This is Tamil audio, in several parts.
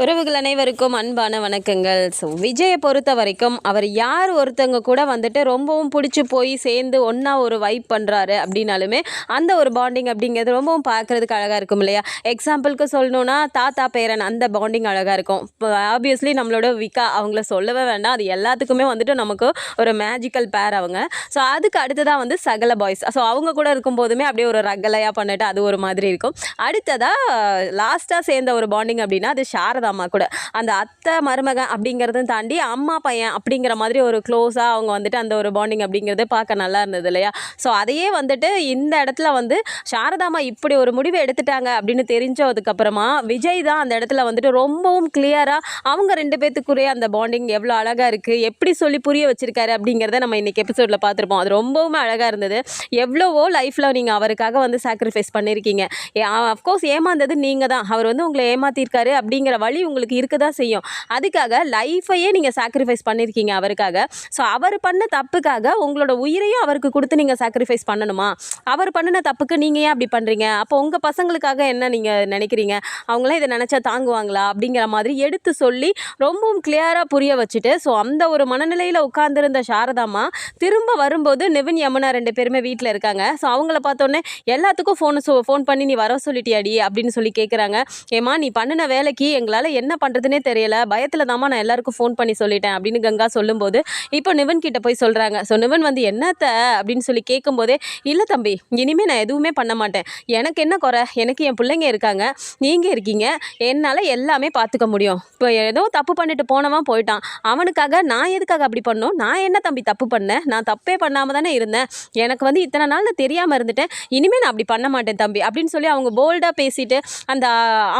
உறவுகள் அனைவருக்கும் அன்பான வணக்கங்கள். ஸோ விஜயை பொறுத்த வரைக்கும் அவர் யார் ஒருத்தவங்க கூட வந்துட்டு ரொம்பவும் பிடிச்சி போய் சேர்ந்து ஒன்றா ஒரு வைப் பண்ணுறாரு அப்படின்னாலுமே அந்த ஒரு பாண்டிங் அப்படிங்கிறது ரொம்பவும் பார்க்குறதுக்கு அழகாக இருக்கும் இல்லையா? எக்ஸாம்பிளுக்கு சொல்லணும்னா தாத்தா பேரன் அந்த பாண்டிங் அழகாக இருக்கும். இப்போ ஆப்வியஸ்லி நம்மளோட விகா அவங்கள சொல்லவே வேண்டாம். அது எல்லாத்துக்குமே வந்துட்டு நமக்கு ஒரு மேஜிக்கல் பேர் அவங்க. ஸோ அதுக்கு அடுத்ததாக வந்து சகல பாய்ஸ் ஸோ அவங்க கூட இருக்கும்போதுமே அப்படியே ஒரு ரகலையாக பண்ணிட்டு அது ஒரு மாதிரி இருக்கும். அடுத்ததாக லாஸ்ட்டாக சேர்ந்த ஒரு பாண்டிங் அப்படின்னா அது சாரதாம்மா கூட. அந்த அத்தை மருமகன் அப்படிங்கிறதும் தாண்டி அம்மா பையன் அப்படிங்கிற மாதிரி ஒரு க்ளோஸாக அவங்க வந்துட்டு அந்த ஒரு பாண்டிங் அப்படிங்கிறதே பார்க்க நல்லா இருந்தது இல்லையா? ஸோ அதையே வந்துட்டு இந்த இடத்துல வந்து சாரதாம்மா இப்படி ஒரு முடிவு எடுத்துட்டாங்க அப்படின்னு தெரிஞ்சதுக்கப்புறமா விஜய் தான் அந்த இடத்துல வந்துட்டு ரொம்பவும் கிளியராக அவங்க ரெண்டு பேத்துக்குரிய அந்த பாண்டிங் எவ்வளோ அழகாக இருக்குது எப்படி சொல்லி புரிய வச்சிருக்காரு அப்படிங்கிறத நம்ம இன்றைக்கி எபிசோடில் பார்த்துருப்போம். அது ரொம்பவுமே அழகாக இருந்தது. எவ்வளவோ லைஃப்பில் நீங்கள் அவருக்காக வந்து சாக்ரிஃபைஸ் பண்ணியிருக்கீங்க அஃப்கோர்ஸ் ஏமாந்தது நீங்கள் தான் அவர் வந்து உங்களை ஏமாத்திருக்காரு அப்படிங்கிற வழி வழி உங்களுக்கு இருக்க தான் செய்யும். அதுக்காக லைஃபையே நீங்கள் சாக்ரிஃபைஸ் பண்ணியிருக்கீங்க அவருக்காக. ஸோ அவர் பண்ண தப்புக்காக உங்களோட உயிரையும் அவருக்கு கொடுத்து நீங்கள் சாக்ரிஃபைஸ் பண்ணணுமா? அவர் பண்ணின தப்புக்கு நீங்கள் ஏன் அப்படி பண்ணுறீங்க அப்போ உங்கள் பசங்களுக்காக என்ன நீங்கள் நினைக்கிறீங்க? அவங்களாம் இதை நினச்சா தாங்குவாங்களா? அப்படிங்கிற மாதிரி எடுத்து சொல்லி ரொம்பவும் கிளியராக புரிய வச்சுட்டு ஸோ அந்த ஒரு மனநிலையில் உட்கார்ந்துருந்த சாரதாம்மா திரும்ப வரும்போது நிவின் யமுனா ரெண்டு பேருமே வீட்டில் இருக்காங்க. ஸோ அவங்கள பார்த்தோன்னே எல்லாத்துக்கும் ஃபோன் ஃபோன் பண்ணி நீ வர சொல்லிட்டியாடி? அப்படின்னு சொல்லி கேட்குறாங்க ஏமா நீ பண்ணின வேலைக்கு எங்களால் என்ன பண்ணுறதுனே தெரியல. பயத்தில் தாம்மா நான் எல்லாருக்கும் ஃபோன் பண்ணி சொல்லிட்டேன் அப்படின்னு கங்கா சொல்லும்போது இப்போ நிவன் கிட்ட போய் சொல்கிறாங்க ஸோ நிவன் வந்து என்னத்த? அப்படின்னு சொல்லி கேட்கும்போதே இல்லை தம்பி இனிமேல் நான் எதுவுமே பண்ண மாட்டேன். எனக்கு என்ன குறை? எனக்கு என் பிள்ளைங்க இருக்காங்க. நீங்கள் இருக்கீங்க. என்னால் எல்லாமே பார்த்துக்க முடியும். இப்போ ஏதோ தப்பு பண்ணிட்டு போனவன் போயிட்டான். அவனுக்காக நான் எதுக்காக அப்படி பண்ணோம் நான் என்ன தம்பி தப்பு பண்ணேன்? நான் தப்பே பண்ணாமல் தானே இருந்தேன். எனக்கு வந்து இத்தனை நாள் நான் தெரியாமல் இருந்துட்டேன். இனிமேல் நான் அப்படி பண்ண மாட்டேன் தம்பி அப்படின்னு சொல்லி அவங்க போல்டாக பேசிட்டு அந்த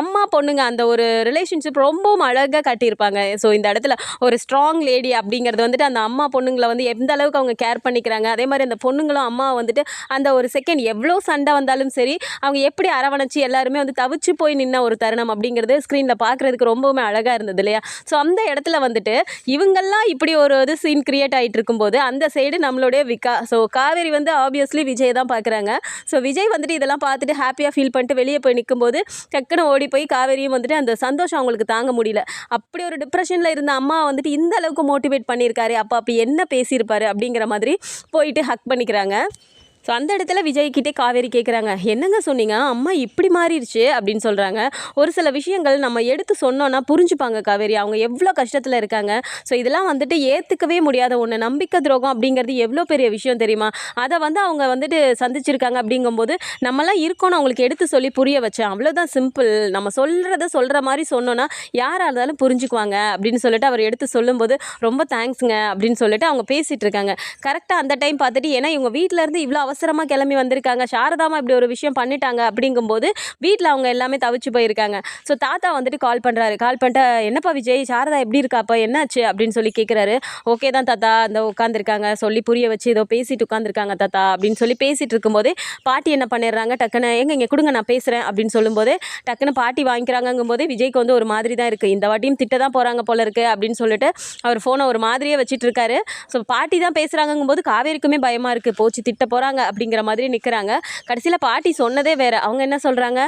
அம்மா பொண்ணுங்க அந்த ஒரு ரிலேஷன்ஷிப் ரொம்பவும் அழகாக காட்டியிருப்பாங்க. ஸோ இந்த இடத்துல ஒரு ஸ்ட்ராங் லேடி அப்படிங்கிறது வந்துட்டு அந்த அம்மா பொண்ணுங்களை வந்து எந்த அளவுக்கு அவங்க கேர் பண்ணிக்கிறாங்க? அதே மாதிரி அந்த பொண்ணுங்களும் அம்மா வந்துட்டு அந்த ஒரு செகண்ட் எவ்வளோ சண்டை வந்தாலும் சரி அவங்க எப்படி அரவணைச்சு எல்லாருமே வந்து தவிச்சு போய் நின்ன ஒரு தருணம் அப்படிங்கிறது ஸ்க்ரீனில் பார்க்குறதுக்கு ரொம்பவுமே அழகாக இருந்தது இல்லையா? ஸோ அந்த இடத்துல வந்துட்டு இவங்கெல்லாம் இப்படி ஒரு இது சீன் கிரியேட் ஆகிட்டு இருக்கும்போது அந்த சைடு நம்மளுடைய விகா. ஸோ காவேரி வந்து ஆப்வியஸ்லி விஜய் தான் பார்க்குறாங்க. ஸோ விஜய் வந்துட்டு இதெல்லாம் பார்த்துட்டு ஹாப்பியாக ஃபீல் பண்ணிட்டு வெளியே போய் நிற்கும்போது டக்குன்னு ஓடி போய் காவேரியும் வந்துட்டு அந்த சந்தோஷம் அவங்களுக்கு தாங்க முடியல. அப்படி ஒரு டிப்ரெஷனில் இருந்த அம்மா வந்துட்டு இந்த அளவுக்கு மோட்டிவேட் பண்ணியிருக்காரு அப்போ அப்போ என்ன பேசியிருப்பாரு? அப்படிங்கிற மாதிரி போயிட்டு ஹக் பண்ணிக்கிறாங்க. ஸோ அந்த இடத்துல விஜய்கிட்டே காவேரி கேட்குறாங்க என்னங்க சொன்னீங்க? அம்மா இப்படி மாறிடுச்சு அப்படின்னு சொல்கிறாங்க ஒரு சில விஷயங்கள் நம்ம எடுத்து சொன்னோன்னா புரிஞ்சுப்பாங்க காவேரி. அவங்க எவ்வளோ கஷ்டத்தில் இருக்காங்க. ஸோ இதெல்லாம் வந்துட்டு ஏற்றுக்கவே முடியாத ஒன்று நம்பிக்கை துரோகம் அப்படிங்கிறது எவ்வளோ பெரிய விஷயம் தெரியுமா? அதை வந்து அவங்க வந்துட்டு சந்திச்சிருக்காங்க அப்படிங்கும்போது நம்மலாம் இருக்கணும் அவங்களுக்கு எடுத்து சொல்லி புரிய வச்சேன். அவ்வளோதான் சிம்பிள் நம்ம சொல்கிறத சொல்கிற மாதிரி சொன்னோன்னா யாராக இருந்தாலும் புரிஞ்சுக்குவாங்க அப்படின்னு சொல்லிட்டு அவர் எடுத்து சொல்லும்போது ரொம்ப தேங்க்ஸுங்க அப்படின்னு சொல்லிட்டு அவங்க பேசிகிட்டு இருக்காங்க. கரெக்டாக அந்த டைம் பார்த்துட்டு ஏன்னா இவங்க வீட்டில் இருந்து இவ்வளோ அவசரமாக கிளம்பி வந்திருக்காங்க. சாரதாமா இப்படி ஒரு விஷயம் பண்ணிட்டாங்க அப்படிங்கும்போது வீட்டில் அவங்க எல்லாமே தவிச்சு போயிருக்காங்க. ஸோ தாத்தா வந்துட்டு கால் பண்ணுறாரு கால் பண்ணிட்டு என்னப்பா விஜய்? சாரதா எப்படி இருக்காப்பா? என்னாச்சு? அப்படின்னு சொல்லி கேட்குறாரு ஓகே தான் தாத்தா. அந்த உட்காந்துருக்காங்க சொல்லி புரிய வச்சு ஏதோ பேசிட்டு உட்காந்துருக்காங்க தாத்தா. அப்படின்னு சொல்லி பேசிட்டு இருக்கும்போது பாட்டி என்ன பண்ணிடுறாங்க? டக்குன்னு எங்கே இங்கே கொடுங்க நான் பேசுகிறேன் அப்படின்னு சொல்லும்போது டக்குன்னு பாட்டி வாங்கிக்கிறாங்கங்கும்போது விஜய்க்கு வந்து ஒரு மாதிரி தான் இருக்குது இந்த வாட்டியும் திட்ட தான் போகிறாங்க போல இருக்குது அப்படின்னு சொல்லிட்டு அவர் ஃபோனை ஒரு மாதிரியே வச்சுட்டு இருக்காரு. ஸோ பாட்டி தான் பேசுகிறாங்கும்போது காவேரிக்குமே பயமாக இருக்குது போச்சு திட்ட போகிறாங்க அப்படிங்கிற மாதிரி நிற்கிறாங்க கடைசியில் பாட்டி சொன்னதே வேறு. அவங்க என்ன சொல்கிறாங்க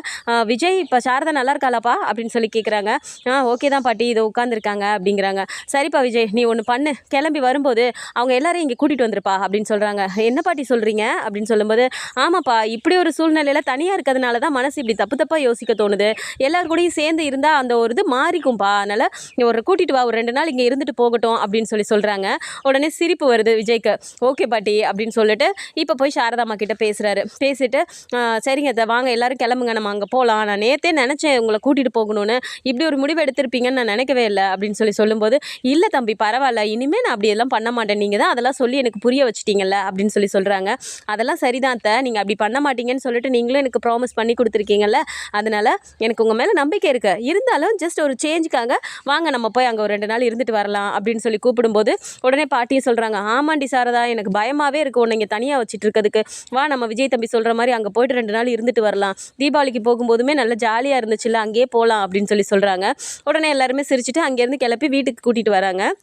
விஜய் இப்போ சாரதா நல்லா இருக்காளாப்பா? அப்படின்னு சொல்லி கேட்குறாங்க ஆ ஓகே தான் பாட்டி. இதை உட்காந்துருக்காங்க அப்படிங்கிறாங்க. சரிப்பா விஜய் நீ ஒன்று பண்ணு. கிளம்பி வரும்போது அவங்க எல்லாரையும் இங்கே கூட்டிகிட்டு வந்துருப்பா. அப்படின்னு சொல்கிறாங்க என்ன பாட்டி சொல்கிறீங்க அப்படின்னு சொல்லும்போது ஆமாப்பா இப்படி ஒரு சூழ்நிலையில் தனியாக இருக்கிறதுனால தான் மனசு இப்படி தப்பு தப்பாக யோசிக்க தோணுது. எல்லார் கூடயும் சேர்ந்து இருந்தால் அந்த ஒரு இது மாறிக்கும்ப்பா. அதனால் ஒரு கூட்டிகிட்டு வா. ஒரு ரெண்டு நாள் இங்கே இருந்துட்டு போகட்டும். அப்படின்னு சொல்லி சொல்கிறாங்க உடனே சிரிப்பு வருது விஜய்க்கு. ஓகே பாட்டி. அப்படின்னு சொல்லிட்டு இப்போ போய் சாரதாம்மா கிட்ட பேசுகிறாரு பேசிட்டு சரிங்க அத்தை வாங்க எல்லாரும் கிளம்புங்க. நம்ம அங்கே போகலாம் நான் நேற்றே நினச்சேன் உங்களை கூட்டிகிட்டு போகணும்னு. இப்படி ஒரு முடிவு எடுத்திருப்பீங்கன்னு நான் நினைக்கவே இல்லை. அப்படின்னு சொல்லி சொல்லும்போது இல்லை தம்பி பரவாயில்ல. இனிமேல் நான் அப்படி எல்லாம் பண்ண மாட்டேன். நீங்கள் தான் அதெல்லாம் சொல்லி எனக்கு புரிய வச்சிட்டீங்கல்ல. அப்படின்னு சொல்லி சொல்கிறாங்க அதெல்லாம் சரிதான் அத்தை. நீங்கள் அப்படி பண்ண மாட்டீங்கன்னு சொல்லிட்டு நீங்களும் எனக்கு ப்ராமிஸ் பண்ணி கொடுத்துருக்கீங்கல்ல. அதனால் எனக்கு உங்கள் மேலே நம்பிக்கை இருக்குது இருந்தாலும் ஜஸ்ட் ஒரு சேஞ்சுக்காக வாங்க நம்ம போய் அங்கே ஒரு ரெண்டு நாள் இருந்துட்டு வரலாம். அப்படின்னு சொல்லி கூப்பிடும்போது உடனே பாட்டியும் சொல்கிறாங்க ஆமாண்டி சாரதா எனக்கு பயமாகவே இருக்கும் உன்னை இங்கே தனியாக வச்சுட்டு இருக்கிறதுக்கு வா நம்ம விஜய் தம்பி சொல்கிற மாதிரி அங்கே போயிட்டு ரெண்டு நாள் இருந்துட்டு வரலாம். தீபாவளிக்கு போகும்போதுமே நல்லா ஜாலியாக இருந்துச்சுல்ல அங்கேயே போகலாம் அப்படின்னு சொல்லி சொல்கிறாங்க உடனே எல்லாருமே சிரிச்சுட்டு அங்கேருந்து கிளப்பி வீட்டுக்கு கூட்டிகிட்டு வராங்க.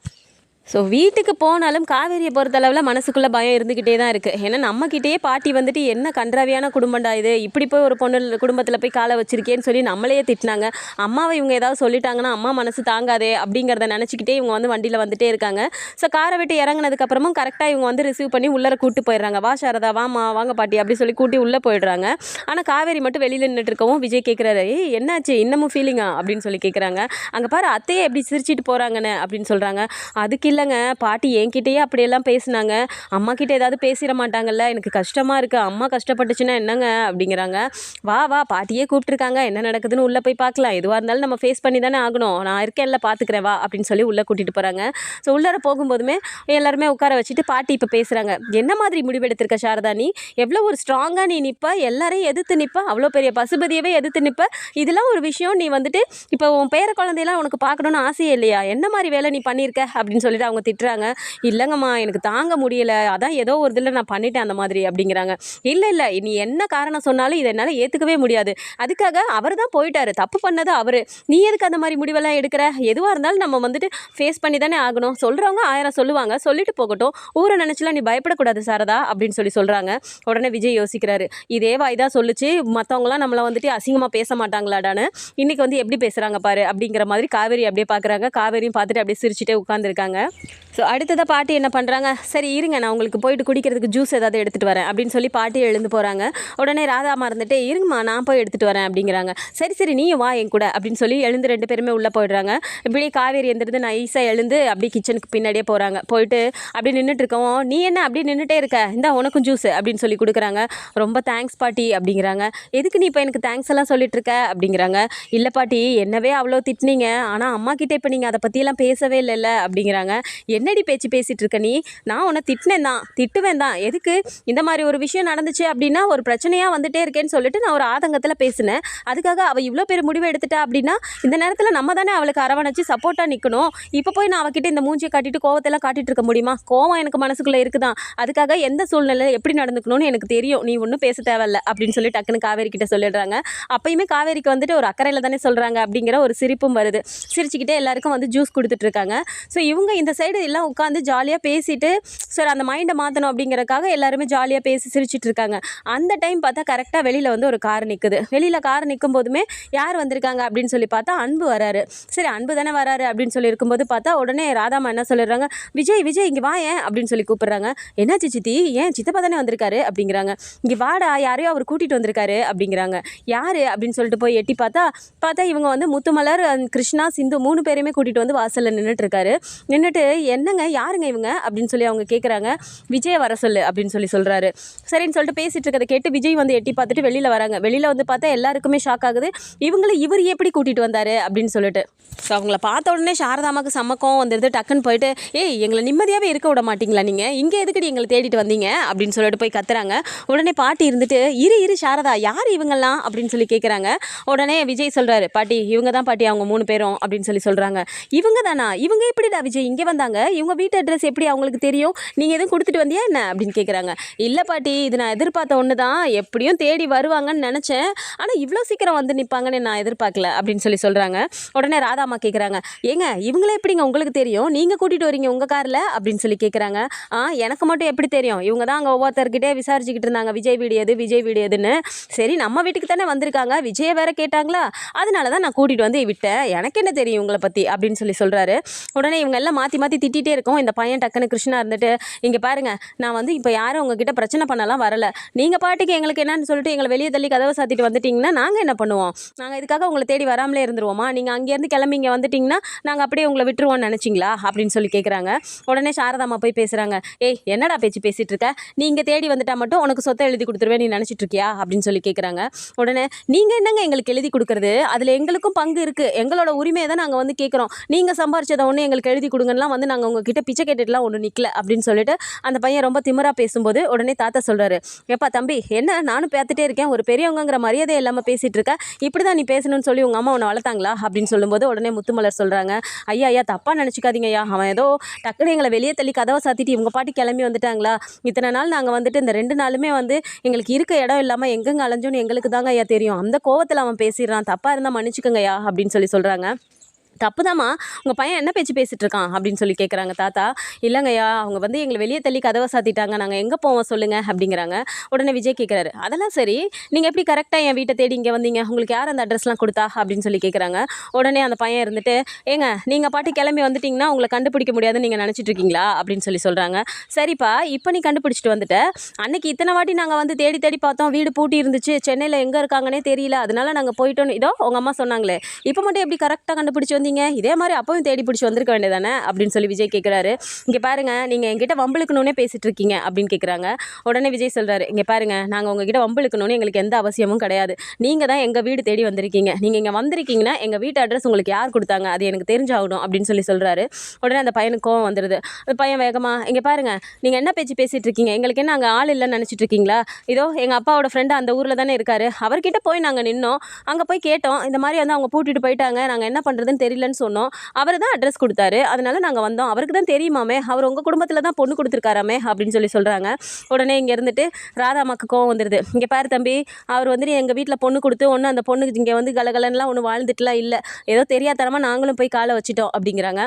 ஸோ வீட்டுக்கு போனாலும் காவேரியை பொறுத்தளவில் மனசுக்குள்ளே பயம் இருந்துக்கிட்டே தான் இருக்குது ஏன்னா நம்மக்கிட்டேயே பாட்டி வந்துட்டு என்ன கன்றாவியான குடும்பம்டா இது? இப்படி போய் ஒரு பொண்ணு குடும்பத்தில் போய் காலை வச்சிருக்கேன்னு சொல்லி நம்மளையே திட்டினாங்க. அம்மாவை இவங்க ஏதாவது சொல்லிட்டாங்கன்னா அம்மா மனசு தாங்காதே அப்படிங்கிறத நினச்சிக்கிட்டே இவங்க வந்து வண்டியில் வந்துட்டே இருக்காங்க. ஸோ காரை விட்டு இறங்குனதுக்கப்புறமும் கரெக்டாக இவங்க வந்து ரிசீவ் பண்ணி உள்ளே கூட்டு போயிடுறாங்க. வா சாரதா வாமா வாங்க பாட்டி அப்படி சொல்லி கூட்டி உள்ளே போயிடுறாங்க. ஆனால் காவேரி மட்டும் வெளியில் நின்றுட்டு இருக்கவும் விஜய் கேட்குறாரு ஏய் என்னாச்சு? இன்னமும் ஃபீலிங்கா அப்படின்னு சொல்லி கேட்குறாங்க அங்கே பாரு அத்தையே எப்படி சிரிச்சிட்டு போகிறாங்கன்னு அப்படின்னு சொல்கிறாங்க அதுக்கு இல்லைங்க. பாட்டி என்கிட்டயே அப்படியெல்லாம் பேசினாங்க. அம்மா கிட்டே ஏதாவது பேசிட மாட்டாங்கல்ல. எனக்கு கஷ்டமாக இருக்குது அம்மா கஷ்டப்பட்டுச்சுன்னா என்னங்க? அப்படிங்கிறாங்க. வா வா பாட்டியே கூப்பிட்ருக்காங்க என்ன நடக்குதுன்னு உள்ளே போய் பார்க்கலாம். எதுவாக இருந்தாலும் நம்ம ஃபேஸ் பண்ணி தானே ஆகணும். நான் இருக்கேன்ல பார்த்துக்கிறேன் வா அப்படின்னு சொல்லி உள்ளே கூட்டிகிட்டு போகிறாங்க ஸோ உள்ளார போகும்போதுமே எல்லாருமே உட்கார வச்சுட்டு பாட்டி இப்போ பேசுகிறாங்க என்ன மாதிரி முடிவெடுத்திருக்க சாரதா நீ? எவ்வளோ ஒரு ஸ்ட்ராங்காக நீ நிற்ப எல்லாரையும் எதிர்த்து நிற்ப அவ்வளோ பெரிய பசுபதியவே எதிர்த்து நிற்ப இதெல்லாம் ஒரு விஷயம். நீ வந்துட்டு இப்போ உன் பேர குழந்தையெல்லாம் உனக்கு பார்க்கணுன்னு ஆசையே இல்லையா? என்ன மாதிரி வேலை நீ பண்ணியிருக்க? அப்படின்னு சொல்லிட்டு அவங்க திட்டுறாங்க. இல்லைங்கம்மா எனக்கு தாங்க முடியல. அதான் ஏதோ ஒரு இதில் நான் பண்ணிட்டேன் அந்த மாதிரி அப்படிங்கிறாங்க. இல்லை இல்லை நீ என்ன காரணம் சொன்னாலும் இதை என்னால் ஏற்றுக்கவே முடியாது. அதுக்காக அவர் தான் போயிட்டார். தப்பு பண்ணது அவர். நீ எதுக்கு அந்த மாதிரி முடிவெல்லாம் எடுக்கிற? எதுவாக இருந்தாலும் நம்ம வந்துட்டு ஃபேஸ் பண்ணி தானே ஆகணும். சொல்கிறவங்க ஆயிரம் சொல்லுவாங்க. சொல்லிட்டு போகட்டும். ஊரை நினச்சிலாம் நீ பயப்படக்கூடாது சாரதா அப்படின்னு சொல்லி சொல்கிறாங்க உடனே விஜய் யோசிக்கிறாரு. இதே வாய் சொல்லிச்சு சொல்லுச்சு. மற்றவங்களாம் நம்மளை வந்துட்டு அசிங்கமாக பேச மாட்டாங்களாடான்னு. இன்னைக்கு வந்து எப்படி பேசுகிறாங்க பாரு அப்படிங்கிற மாதிரி காவேரி அப்படியே பார்க்குறாங்க காவேரியும் பார்த்துட்டு அப்படியே சிரிச்சுட்டே உட்காந்துருக்காங்க ஸோ அடுத்ததாக பாட்டி என்ன பண்ணுறாங்க சரி இருங்க நான் உங்களுக்கு போயிட்டு குடிக்கிறதுக்கு ஜூஸ் ஏதாவது எடுத்துகிட்டு வரேன் அப்படின்னு சொல்லி பாட்டி எழுந்து போகிறாங்க உடனே ராதா மறந்துட்டு இருங்கம்மா நான் போய் எடுத்துகிட்டு வரேன் அப்படிங்கிறாங்க. சரி சரி நீயும் வா என் கூட அப்படின்னு சொல்லி எழுந்து ரெண்டு பேருமே உள்ளே போயிடுறாங்க. இப்படியே காவேரி எழுந்துருந்து நைஸாக எழுந்து அப்படியே கிச்சனுக்கு பின்னாடியே போகிறாங்க போயிட்டு அப்படி நின்றுட்டு இருக்கோம். நீ என்ன? அப்படியே நின்றுட்டே இருக்க. இந்தா உனக்கும் ஜூஸ் அப்படின்னு சொல்லி கொடுக்குறாங்க. ரொம்ப தேங்க்ஸ் பாட்டி அப்படிங்கிறாங்க. எதுக்கு நீ இப்போ எனக்கு தேங்க்ஸ் எல்லாம் சொல்லிட்டு இருக்க? அப்படிங்கிறாங்க. இல்லை பாட்டி என்னவே அவ்வளோ திட்டினீங்க. ஆனால் அம்மா கிட்டே இப்போ நீங்கள் அதை பற்றியெல்லாம் பேசவே இல்லைல்ல அப்படிங்கிறாங்க. என்னடி பேச்சு பேசிகிட்டு இருக்க நீ? நான் உன்னை திட்டினேன் தான் திட்டுவேன் தான் எதுக்கு? இந்த மாதிரி ஒரு விஷயம் நடந்துச்சு அப்படின்னா ஒரு பிரச்சனையாக வந்துட்டே இருக்கேன்னு சொல்லிட்டு நான் ஒரு ஆதங்கத்தில் பேசினேன். அதுக்காக அவள் இவ்வளோ பெரிய முடிவு எடுத்துட்டா அப்படின்னா இந்த நேரத்தில் நம்ம தானே அவளுக்கு அரவணைச்சு சப்போர்ட்டாக நிற்கணும் இப்போ போய் நான் அவகிட்ட இந்த மூஞ்சியை காட்டிட்டு கோவத்தெல்லாம் காட்டிட்டு இருக்க முடியுமா? கோவம் எனக்கு மனசுக்குள்ளே இருக்குதான். அதுக்காக எந்த சூழ்நிலையில் எப்படி நடந்துக்கணும்னு எனக்கு தெரியும். நீ ஒன்றும் பேச தேவையில்ல அப்படின்னு சொல்லி டக்குன்னு காவேரி கிட்ட சொல்லிடுறாங்க. அப்பயுமே காவேரிக்கு வந்துட்டு ஒரு அக்கறையில் தானே சொல்கிறாங்க அப்படிங்கிற ஒரு சிரிப்பும் வருது. சிரிச்சுக்கிட்டே எல்லாருக்கும் வந்து ஜூஸ் கொடுத்துட்டு இருக்காங்க ஸோ இவங்க இந்த சைடு எல்லாம் உட்காந்து ஜாலியாக பேசிட்டு சரி அந்த மைண்டை மாற்றணும் அப்படிங்கிறக்காக எல்லாருமே ஜாலியாக பேசி சிரிச்சிட்டு இருக்காங்க. அந்த டைம் பார்த்தா கரெக்டாக வெளியில் வந்து ஒரு கார் நிற்குது வெளியில் கார் நிற்கும் போதுமே யார் வந்திருக்காங்க அப்படின்னு சொல்லி பார்த்தா அன்பு வராரு. சரி அன்பு தானே வராரு அப்படின்னு சொல்லி இருக்கும்போது பார்த்தா உடனே ராதாமா என்ன சொல்லிடுறாங்க விஜய் விஜய் இங்கே வா ஏன்? அப்படின்னு சொல்லி கூப்பிட்றாங்க. என்னாச்சு சித்தி? ஏன் சித்தப்பா தானே வந்திருக்காரு? அப்படிங்கிறாங்க. இங்கே வாடா யாரையோ அவர் கூட்டிகிட்டு வந்திருக்காரு அப்படிங்கிறாங்க. யார்? அப்படின்னு சொல்லிட்டு போய் எட்டி பார்த்தா பார்த்தா இவங்க வந்து முத்துமலர் கிருஷ்ணா சிந்து மூணு பேரையுமே கூட்டிகிட்டு வந்து வாசலில் நின்றுட்டு இருக்காரு. நின்றுட்டு என்னங்க யாருங்க இவங்க? அப்படின்னு சொல்லி அவங்க கேட்குறாங்க விஜய் வர சொல்லு அப்படின்னு சொல்லி சொல்கிறாரு சரின்னு சொல்லிட்டு பேசிட்டு இருக்கதை கேட்டு விஜய் வந்து எட்டி பார்த்துட்டு வெளியில் வராங்க. வெளியில் வந்து பார்த்தா எல்லாருக்குமே ஷாக் ஆகுது. இவங்களை இவர் எப்படி கூட்டிகிட்டு வந்தாரு? அப்படின்னு சொல்லிட்டு. ஸோ அவங்கள பார்த்த உடனே சாரதாமாக்கு சமக்கம் வந்துடுது டக்குன்னு போயிட்டு ஏய் எங்களை நிம்மதியாகவே இருக்க விட மாட்டீங்களா நீங்கள் இங்கே எதுக்கடி எங்களை தேடிட்டு வந்தீங்க? அப்படின்னு சொல்லிட்டு போய் கத்துறாங்க. உடனே பாட்டி இருந்துட்டு இரு இரு சாரதா யார் இவங்கெல்லாம்? அப்படின்னு சொல்லி கேட்குறாங்க உடனே விஜய் சொல்கிறாரு பாட்டி இவங்க தான் பாட்டி அவங்க மூணு பேரும் அப்படின்னு சொல்லி சொல்கிறாங்க இவங்க தானா இவங்க எப்படிடா விஜய்? இங்கே வந்தாங்க. இவங்க வீட்டு அட்ரஸ் எப்படி அவங்களுக்கு தெரியும்? நீங்கள் எதுவும் கொடுத்துட்டு வந்தியா என்ன? அப்படின்னு கேட்குறாங்க இல்லை பாட்டி இது நான் எதிர்பார்த்த ஒன்று தான் எப்படியும் தேடி வருவாங்கன்னு நினச்சேன். ஆனால் இவ்வளோ சீக்கிரம் வந்து நிற்பாங்கன்னு நான் எதிர்பார்க்கல அப்படின்னு சொல்லி சொல்கிறாங்க உடனே ராதாம்மா கேட்குறாங்க ஏங்க இவங்களே எப்படிங்க உங்களுக்கு தெரியும்? நீங்கள் கூட்டிகிட்டு வரீங்க உங்கள் காரில்? அப்படின்னு சொல்லி கேட்குறாங்க ஆ எனக்கு மட்டும் எப்படி தெரியும்? இவங்க தான் அங்கே ஒவ்வொருத்தர்கிட்டே விசாரிச்சுக்கிட்டு இருந்தாங்க. விஜய் வீடு எது விஜய் வீடு எதுன்னு. சரி நம்ம வீட்டுக்கு தானே வந்திருக்காங்க. விஜயை வேற கேட்டாங்களா? அதனால தான் நான் கூட்டிகிட்டு வந்து விட்டேன். எனக்கு என்ன தெரியும் இவங்களை பற்றி அப்படின்னு சொல்லி சொல்கிறாரு உடனே இவங்க எல்லாம் மாற்றி மாற்றி திட்டிகிட்டே இருக்கோம் இந்த பையன் டக்குன்னு கிருஷ்ணா இருந்துட்டு இங்கே பாருங்கள் நான் வந்து இப்போ யாரும் உங்ககிட்ட பிரச்சனை பண்ணலாம் வரல. நீங்கள் பாட்டுக்கு எங்களுக்கு என்னன்னு சொல்லிட்டு எங்களை வெளியே தள்ளி கதவை சாத்திட்டு வந்துட்டிங்கன்னா நாங்கள் என்ன பண்ணுவோம்? நாங்கள் இதுக்காக உங்களை தேடி வராமலே இருந்துருவோமா? நீங்கள் அங்கேருந்து கிளம்பி இங்கே வந்துட்டிங்கன்னா நாங்கள் அப்படியே உங்களை விட்டுருவோம்னு நினச்சிங்களா? அப்படின்னு சொல்லி கேட்குறாங்க உடனே சாரதாம்மா போய் பேசுகிறாங்க ஏய் என்னடா பேச்சு பேசிகிட்டு இருக்க? நீங்கள் தேடி வந்துட்டா மட்டும் உனக்கு சொத்தை எழுதி கொடுத்துருவேன் நீ நினச்சிட்டு இருக்கியா? அப்படின்னு சொல்லி கேட்குறாங்க உடனே நீங்கள் என்னங்க எங்களுக்கு எழுதி கொடுக்குறது? அதில் எங்களுக்கும் பங்கு இருக்குது எங்களோட உரிமையை தான் நாங்கள் வந்து கேட்குறோம் நீங்கள் சம்பாரிச்சதை ஒன்று எங்களுக்கு எழுதி அதெல்லாம் வந்து நாங்கள் உங்ககிட்ட பிச்சை கேட்டுட்டுலாம் ஒன்று நிற்கல அப்படின்னு சொல்லிட்டு அந்த பையன் ரொம்ப திமராக பேசும்போது உடனே தாத்தா சொல்கிறாரு ஏப்பா தம்பி என்ன? நானும் பார்த்துட்டே இருக்கேன். ஒரு பெரியவங்கங்கிற மரியாதை இல்லாமல் பேசிகிட்டு இருக்க. இப்படி தான் நீ பேசணும்னு சொல்லி உங்கள் அம்மா உன்னை வளர்த்தாங்களா? அப்படின்னு சொல்லும்போது உடனே முத்துமலர் சொல்கிறாங்க ஐயா ஐயா தப்பாக நினச்சிக்காதீங்க ஐயா. அவன் ஏதோ டக்குன்னு எங்களை வெளியே தள்ளி கதவை சாத்திட்டு இவங்க பாட்டி கிளம்பி வந்துட்டாங்களா? இத்தனை நாள் நாங்கள் வந்துட்டு இந்த ரெண்டு நாளுமே வந்து எங்களுக்கு இருக்க இடம் இல்லாமல் எங்கெங்கே அலைஞ்சோன்னு எங்களுக்கு தாங்க ஐயா தெரியும். அந்த கோவத்தில் அவன் பேசிடுறான். தப்பாக இருந்தால் மன்னிச்சிக்கோங்கயா அப்படின்னு சொல்லி சொல்கிறாங்க தப்புதாம்மா. உங்கள் பையன் என்ன பேச்சு பேசிகிட்டு இருக்கான் அப்படின்னு சொல்லி கேட்குறாங்க தாத்தா. இல்லைங்கய்யா அவங்க வந்து எங்களை வெளியே தள்ளி கதவை சாத்திட்டாங்க. நாங்கள் எங்கே போவோம் சொல்லுங்கள் அப்படிங்கிறாங்க. உடனே விஜய் கேட்குறாரு அதெல்லாம் சரி. நீங்கள் எப்படி கரெக்டாக என் வீட்டை தேடி இங்கே வந்தீங்க? உங்களுக்கு யார் அந்த அட்ரஸ்லாம் கொடுத்தா? அப்படின்னு சொல்லி கேட்குறாங்க உடனே அந்த பையன் இருந்துட்டு ஏங்க நீங்கள் பாட்டு கிளம்பி வந்துட்டிங்கன்னா உங்களை கண்டுபிடிக்க முடியாதுன்னு நீங்கள் நினச்சிட்டு இருக்கீங்களா அப்படின்னு சொல்லி சொல்கிறாங்க சரிப்பா இப்போ நீ கண்டுபிடிச்சிட்டு வந்துட்ட. அன்னைக்கு இத்தனை வாட்டி நாங்கள் வந்து தேடி தேடி பார்த்தோம். வீடு பூட்டி இருந்துச்சு. சென்னையில் எங்கே இருக்காங்கன்னே தெரியல. அதனால நாங்கள் போயிட்டோம் இதோ உங்கள் அம்மா சொன்னாங்களே. இப்போ மட்டும் எப்படி கரெக்டாக கண்டுபிடிச்சி வந்தீங்க இதே மாதிரி அப்பவும் தேடி பிடிச்சி வந்திருக்க வேண்டியதானே அப்படின்னு சொல்லி விஜய் கேட்குறாரு இங்கே பாருங்க நீங்கள் எங்கிட்ட வம்பளுக்கணுன்னே பேசிகிட்டு இருக்கீங்க அப்படின்னு கேட்குறாங்க உடனே விஜய் சொல்கிறாரு இங்கே பாருங்கள் நாங்கள் உங்ககிட்ட வம்பளுக்கணும்னு எங்களுக்கு எந்த அவசியமும் கிடையாது. நீங்கள் தான் எங்கள் வீடு தேடி வந்திருக்கீங்க. நீங்கள் இங்கே வந்திருக்கீங்கன்னா எங்கள் வீட்டு அட்ரஸ் உங்களுக்கு யார் கொடுத்தாங்க? அது எனக்கு தெரிஞ்சாகணும் அப்படின்னு சொல்லி சொல்கிறாரு உடனே அந்த பையனுக்கு கோவம் வந்துடுது அந்த பையன் வேகமாக இங்கே பாருங்க நீங்கள் என்ன பேச்சு பேசிகிட்டு இருக்கீங்க எங்களுக்கு என்ன அங்கே ஆள் இல்லைன்னு நினச்சிட்டு இருக்கீங்களா இதோ எங்கள் அப்பாவோட ஃப்ரெண்டு அந்த ஊரில் தானே இருக்காரு. அவர்கிட்ட போய் நாங்கள் நின்னோம். அங்கே போய் கேட்டோம். இந்த மாதிரி வந்து அவங்க பூட்டிட்டு போயிட்டாங்க. நாங்கள் என்ன பண்ணுறதுன்னு தெரியலன்னு சொன்னோம். அவர் தான் அட்ரஸ் கொடுத்தாரு. அதனால் நாங்கள் வந்தோம். அவருக்கு தான் தெரியுமாமே அவர் உங்கள் குடும்பத்தில் தான் பொண்ணு கொடுத்துருக்காராமே அப்படின்னு சொல்லி சொல்கிறாங்க உடனே இங்கே இருந்துட்டு ராதாமாக்கு கோவம் வந்துடுது இங்கே பாரு தம்பி அவர் வந்துட்டு எங்கள் வீட்டில் பொண்ணு கொடுத்து ஒன்று அந்த பொண்ணுக்கு இங்கே வந்து கலகலன்லாம் ஒன்று வாழ்ந்துட்டுலாம் இல்லை. ஏதோ தெரியாதனமாக நாங்களும் போய் காலை வச்சுட்டோம் அப்படிங்கிறாங்க.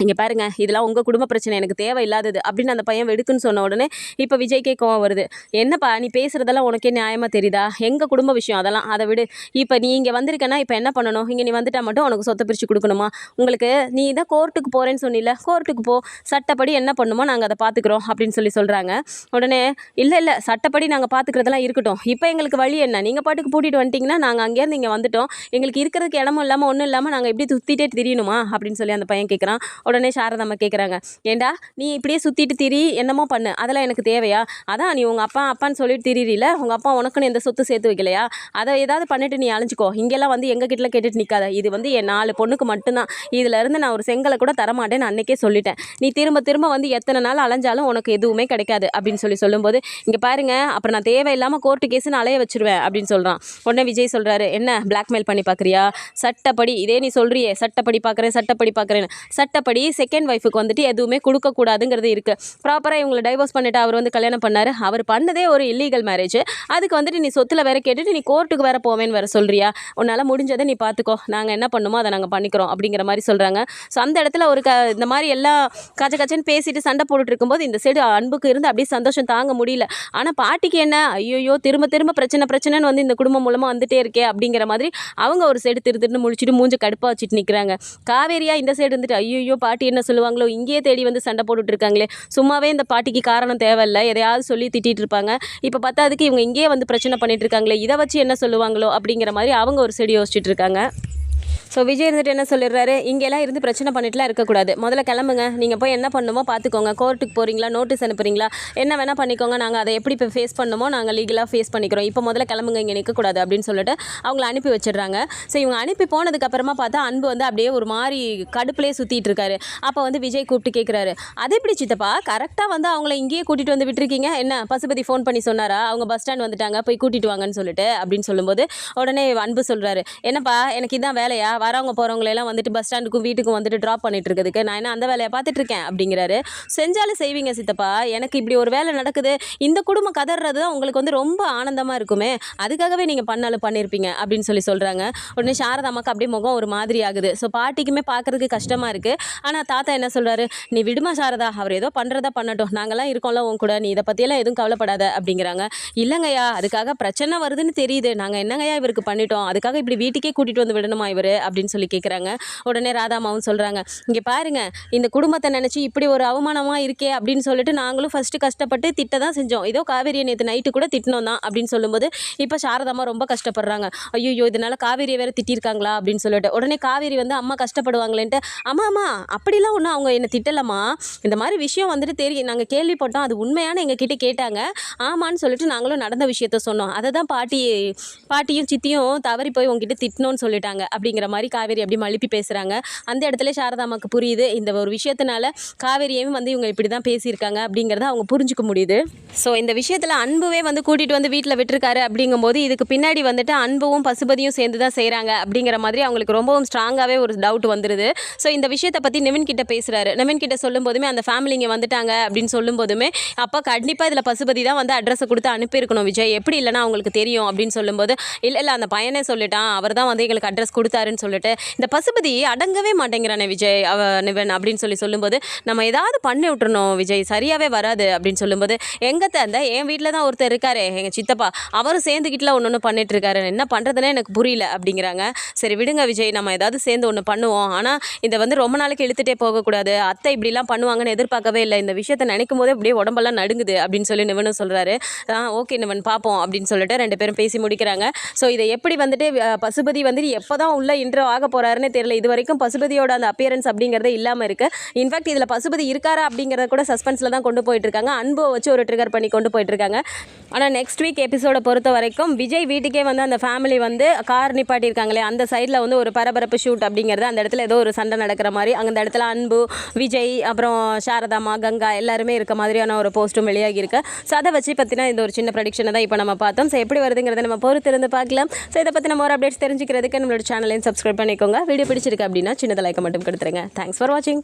இங்கே பாருங்க இதெல்லாம் உங்கள் குடும்ப பிரச்சனை எனக்கு தேவையில்லாதது அப்படின்னு அந்த பையன் வெடுக்குன்னு சொன்ன உடனே இப்போ விஜய்க்கே கோவம் வருது. என்னப்பா நீ பேசுகிறதெல்லாம் உனக்கே நியாயமாக தெரியுதா? எங்கள் குடும்ப விஷயம் அதெல்லாம்? அதை விடு. இப்போ நீ இங்கே வந்திருக்கேன்னா இப்போ என்ன பண்ணணும்? இங்கே நீ வந்துட்டால் மட்டும் உனக்கு சொத்தை பிரித்து கொடுக்கணுமா? உங்களுக்கு நீ தான் கோர்ட்டுக்கு போகிறேன்னு சொன்னில கோர்ட்டுக்கு போ. சட்டப்படி என்ன பண்ணுமோ நாங்கள் அதை பார்த்துக்குறோம் அப்படின்னு சொல்லி சொல்கிறாங்க உடனே இல்லை இல்லை சட்டப்படி நாங்கள் பார்த்துக்கிறதெல்லாம் இருக்கட்டும். இப்போ எங்களுக்கு வழி என்ன? நீங்கள் பாட்டுக்கு பூட்டிகிட்டு வந்துட்டிங்கன்னா நாங்கள் அங்கேருந்து இங்கே வந்துட்டோம். எங்களுக்கு இருக்கிறதுக்கு இடமும் இல்லாமல் ஒன்றும் இல்லாமல் நாங்கள் எப்படி சுற்றிட்டே திரியணுமா? அப்படின்னு சொல்லி அந்த பையன் கேட்குறான் உடனே சாரதாம்மா கேட்குறாங்க ஏண்டா நீ இப்படியே சுற்றிட்டு திரி என்னமோ பண்ணு அதெல்லாம் எனக்கு தேவையா? அதான் நீ உங்கள் அப்பா அப்பான்னு சொல்லிட்டு திரியில உங்கள் அப்பா உனக்குன்னு எந்த சொத்து சேர்த்து வைக்கலையா? அதை ஏதாவது பண்ணிட்டு நீ அழிஞ்சுக்கோ இங்கெல்லாம் வந்து எங்கள் கிட்டலாம் கேட்டுட்டு நிற்காத இது வந்து என் நாலு பொண்ணுக்கு மட்டும்தான். இதுலேருந்து நான் ஒரு செங்கலை கூட தரமாட்டேன்னு அன்னைக்கே சொல்லிட்டேன். நீ திரும்ப திரும்ப வந்து எத்தனை நாள் அலைஞ்சாலும் உனக்கு எதுவுமே கிடைக்காது அப்படின்னு சொல்லி சொல்லும்போது இங்கே பாருங்க அப்புறம் நான் தேவையில்லாமல் கோர்ட்டு கேஸ்னு அலைய வச்சிருவேன் அப்படின்னு சொல்கிறான் உடனே விஜய் சொல்கிறாரு என்ன பிளாக்மெயில் பண்ணி பார்க்குறியா சட்டப்படி இதே நீ சொல்கிறியே சட்டப்படி பார்க்குறேன் சட்டப்படி பார்க்குறேன்னு சட்டப்படி செகண்ட் ஒய்ஃபுக்கு வந்துட்டு எதுவுமே கொடுக்கக்கூடாதுங்கிறது இருக்குது ப்ராப்பராக இவங்களை டைவர்ஸ் பண்ணிவிட்டு அவர் வந்து கல்யாணம் பண்ணார். அவர் பண்ணதே ஒரு இல்லீகல் மேரேஜ் அதுக்கு வந்துட்டு நீ சொத்துல வேற கேட்டுட்டு நீ கோர்ட்டுக்கு வேற போவேன்னு வேற சொல்கிறியா உன்னால் முடிஞ்சதை நீ பார்த்துக்கோ நாங்கள் என்ன பண்ணுமோ அதை நாங்கள் பண்ணிக்கிறோம் அப்படிங்கிற மாதிரி சொல்கிறாங்க ஸோ அந்த இடத்துல ஒரு க இந்த மாதிரி எல்லாம் கச்ச கச்சன்னு பேசிட்டு சண்டை போட்டுட்டு இருக்கும்போது இந்த சைடு அன்புக்கு இருந்து அப்படியே சந்தோஷம் தாங்க முடியல. ஆனால் பாட்டிக்கு என்ன? ஐயோ திரும்ப திரும்ப பிரச்சனை பிரச்சனைன்னு வந்து இந்த குடும்பம் மூலமாக வந்துட்டே இருக்கே அப்படிங்கிற மாதிரி அவங்க ஒரு சைடு திரு திருன்னு முழிச்சிட்டு மூஞ்சி கடுப்பாக வச்சுட்டு நிற்கிறாங்க காவேரியா இந்த சைடு இருந்துட்டு ஐயோ பாட்டி என்ன சொல்லுவாங்களோ இங்கேயே தேடி வந்து சண்டை போட்டுட்டு இருக்காங்களே சும்மாவே இந்த பாட்டிக்கு காரணம் தேவையில்ல எதையாவது சொல்லி திட்டிட்டு இருப்பாங்க இப்போ பத்தாதுக்கு இவங்க இங்கேயே வந்து பிரச்சனை பண்ணிட்டு இருக்காங்களே இதை வச்சு என்ன சொல்லுவாங்களோ அப்படிங்கிற மாதிரி அவங்க ஒரு செடி யோசிச்சுட்டு இருக்காங்க ஸோ விஜய் இருந்துட்டு என்ன சொல்லிடுறாரு? இங்கெல்லாம் இருந்து பிரச்சனை பண்ணிட்டுலாம் இருக்கக்கூடாது. முதல்ல கிளம்புங்க. நீங்கள் போய் என்ன பண்ணணுமோ பார்த்துக்கோங்க கோர்ட்டுக்கு போகிறீங்களா நோட்டீஸ் அனுப்புறீங்களா? என்ன வேணால் பண்ணிக்கோங்க. நாங்கள் அதை எப்படி இப்போ ஃபேஸ் பண்ணுமோ நாங்கள் லீகலாக ஃபேஸ் பண்ணிக்கிறோம். இப்போ முதல்ல கிளம்புங்க. இங்கே நிற்கக்கூடாது அப்படின்னு சொல்லிட்டு அவங்கள அனுப்பி வச்சிடுறாங்க. ஸோ இவங்க அனுப்பி போனதுக்கப்புறமா பார்த்தா அன்பு வந்து அப்படியே ஒரு மாதிரி கடுப்புலேயே சுற்றிட்டு இருக்காரு. அப்போ வந்து விஜய் கூப்பிட்டு கேட்குறாரு அது எப்படி சித்தப்பா? கரெக்டாக வந்து அவங்கள இங்கேயே கூட்டிகிட்டு வந்து விட்டுருக்கீங்க? என்ன பசுபதி ஃபோன் பண்ணி சொன்னாரா? அவங்க பஸ் ஸ்டாண்ட் வந்துட்டாங்க. போய் கூட்டிட்டு வாங்கன்னு சொல்லிட்டு அப்படின்னு சொல்லும்போது உடனே அன்பு சொல்கிறாரு என்னப்பா எனக்கு இதான் வேலையா? வரவங்க போகிறவங்களெல்லாம் வந்துட்டு பஸ் ஸ்டாண்டுக்கும் வீட்டுக்கும் வந்துட்டு ட்ராப் பண்ணிட்டு இருக்கிறதுக்கு நான் என்ன அந்த வேலையை பார்த்துட்டு இருக்கேன் அப்படிங்கிறாரு. செஞ்சாலும் செய்வீங்க சித்தப்பா. எனக்கு இப்படி ஒரு வேலை நடக்குது. இந்த குடும்பம் கதறது தான் உங்களுக்கு வந்து ரொம்ப ஆனந்தமாக இருக்குமே. அதுக்காகவே நீங்கள் பண்ணாலும் பண்ணியிருப்பீங்க அப்படின்னு சொல்லி சொல்கிறாங்க உடனே சாரதாமாக்கு அப்படியே முகம் ஒரு மாதிரி ஆகுது. ஸோ பாட்டிக்குமே பார்க்குறதுக்கு கஷ்டமாக இருக்குது ஆனால் தாத்தா என்ன சொல்கிறாரு நீ விடுமா சாரதா? அவர் ஏதோ பண்ணுறதா பண்ணட்டும். நாங்கள்லாம் இருக்கோம்ல உன் கூட. நீ இதை பற்றியெல்லாம் எதுவும் கவலைப்படாத அப்படிங்கிறாங்க. இல்லைங்கய்யா அதுக்காக பிரச்சனை வருதுன்னு தெரியுது. நாங்கள் என்னங்கய்யா இவருக்கு பண்ணிட்டோம். அதுக்காக இப்படி வீட்டுக்கே கூட்டிகிட்டு வந்து விடணுமா இவர்? அப்படின்னு சொல்லி கேட்குறாங்க உடனே ராதாமாவும் சொல்கிறாங்க இங்கே பாருங்கள் இந்த குடும்பத்தை நினச்சி இப்படி ஒரு அவமானமாக இருக்கே அப்படின்னு சொல்லிட்டு நாங்களும் ஃபஸ்ட்டு கஷ்டப்பட்டு திட்ட தான் செஞ்சோம். ஏதோ காவேரியை நேற்று நைட்டு கூட திட்டினோம் தான் அப்படின்னு சொல்லும்போது இப்போ சாரதாமா ரொம்ப கஷ்டப்படுறாங்க. ஐயோ இதனால் காவேரியை வேறு திட்டிருக்காங்களா? அப்படின்னு சொல்லிட்டு உடனே காவேரி வந்து அம்மா கஷ்டப்படுவாங்களேன்ட்டு அம்மா அம்மா அப்படிலாம் ஒன்றும் அவங்க என்னை திட்டலம்மா. இந்த மாதிரி விஷயம் வந்துட்டு தெரியும் நாங்கள் கேள்விப்பட்டோம் அது உண்மையான எங்ககிட்ட கேட்டாங்க. ஆமான்னு சொல்லிட்டு நாங்களும் நடந்த விஷயத்த சொன்னோம். அதை தான் பாட்டி பாட்டியும் சித்தியும் தவறி போய் உங்ககிட்ட திட்டணும்னு சொல்லிட்டாங்க. அப்படிங்கிற மாதிரி காவேரி அப்படி மழுப்பி பேசுகிறாங்க அந்த இடத்துல சாரதாமாக்கு புரியுது. இந்த ஒரு விஷயத்தினால காவேரியையும் வந்து இவங்க இப்படி தான் பேசியிருக்காங்க அப்படிங்கிறத அவங்க புரிஞ்சுக்க முடியுது. ஸோ இந்த விஷயத்தில் அன்புவே வந்து கூட்டிகிட்டு வந்து வீட்டில் விட்டுருக்காரு அப்படிங்கும்போது இதுக்கு பின்னாடி வந்துட்டு அன்பும் பசுபதியும் சேர்ந்து தான் செய்கிறாங்க அப்படிங்கிற மாதிரி அவங்களுக்கு ரொம்பவும் ஸ்ட்ராங்காகவே ஒரு டவுட் வந்துடுது ஸோ இந்த விஷயத்தை பற்றி நிவின் கிட்ட பேசுகிறாரு நிவின் கிட்ட சொல்லும்போதுமே அந்த ஃபேமிலி இங்கே வந்துட்டாங்க அப்படின்னு சொல்லும்போதுமே அப்போ கண்டிப்பாக இதில் பசுபதி தான் வந்து அட்ரஸை கொடுத்து அனுப்பியிருக்கணும் விஜய். எப்படி இல்லைன்னா அவங்களுக்கு தெரியும் அப்படின்னு சொல்லும்போது இல்லை இல்லை அந்த பையனே சொல்லிட்டான். அவர் தான் வந்து எங்களுக்கு அட்ரஸ் கொடுத்தாருன்னு சொல்லிட்டு இந்த பசுபதி அடங்கவே மாட்டேங்கிறானே விஜய் அவ நிவன் அப்படின்னு சொல்லி சொல்லும்போது நம்ம ஏதாவது பண்ணி விட்டுறணும் விஜய் சரியாகவே வராது அப்படின்னு சொல்லும்போது எங்கே தந்த என் வீட்டில் தான் ஒருத்தர் இருக்காரு எங்கள் சித்தப்பா அவரும் சேர்ந்துக்கிட்டலாம் ஒன்று ஒன்று பண்ணிட்டு இருக்காரு என்ன பண்ணுறதுனே எனக்கு புரியல அப்படிங்கிறாங்க. சரி விடுங்க விஜய் நம்ம ஏதாவது சேர்ந்து ஒன்று பண்ணுவோம். ஆனால் இதை வந்து ரொம்ப நாளைக்கு இழுத்துட்டே போகக்கூடாது. அத்தை இப்படிலாம் பண்ணுவாங்கன்னு எதிர்பார்க்கவே இல்லை. இந்த விஷயத்தை நினைக்கும் போதே அப்படியே உடம்பெல்லாம் நடுங்குது அப்படின்னு சொல்லி நிவனும் சொல்கிறாரு ஆ ஓகே நிவன் பார்ப்போம் அப்படின்னு சொல்லிட்டு ரெண்டு பேரும் பேசி முடிக்கிறாங்க. ஸோ இதை எப்படி வந்துட்டு பசுபதி வந்துட்டு எப்போ தான் உள்ள இன்ட்ரோ ஆக போகிறாருன்னு தெரியல. இது வரைக்கும் பசுபதியோட அந்த அப்பியரன்ஸ் அப்படிங்கிறதே இல்லாமல் இருக்குது இன்ஃபேக்ட் இதில் பசுபதி இருக்காரா அப்படிங்கிறத கூட சஸ்பென்ஸில் தான் கொண்டு போயிட்டு இருக்காங்க. அன்பை வச்சு ஒரு ட்ரிகர் பண்ணி கொண்டு போயிட்டு இருக்காங்க. ஆனால் நெக்ஸ்ட் வீக் எபிசோடை பொறுத்த வரைக்கும் விஜய் வீட்டுக்கே வந்து அந்த ஃபேமிலி வந்து கார் நிப்பாட்டியிருக்காங்களே அந்த சைடில் வந்து ஒரு பரபரப்பு ஷூட் அப்படிங்கிறது அந்த இடத்துல ஏதோ ஒரு சண்டை நடக்கிற மாதிரி அந்த இடத்துல அன்பு விஜய் அப்புறம் சாரதாமா கங்கா எல்லாருமே இருக்க மாதிரியான ஒரு போஸ்ட்டும் வெளியாகி இருக்கு. ஸோ அதை வச்சு பற்றினா இந்த ஒரு சின்ன ப்ரடிக்ஷனை தான் இப்போ நம்ம பார்த்தோம். ஸோ எப்படி வருதுங்கிறத நம்ம பொறுத்திருந்து பார்க்கலாம். ஸோ இதை பற்றி நம்ம ஒரு அப்டேட்ஸ் தெரிஞ்சுக்கிறதுக்கு நம்மளோட சேனலையும் சப்ஸ்கிரைப் பண்ணிக்கோங்க. வீடியோ பிடிச்சிருக்கு அப்படின்னா சின்னதாக லைக்கை மட்டும் கொடுத்துருங்க. தேங்க்ஸ் ஃபார் வாட்சிங்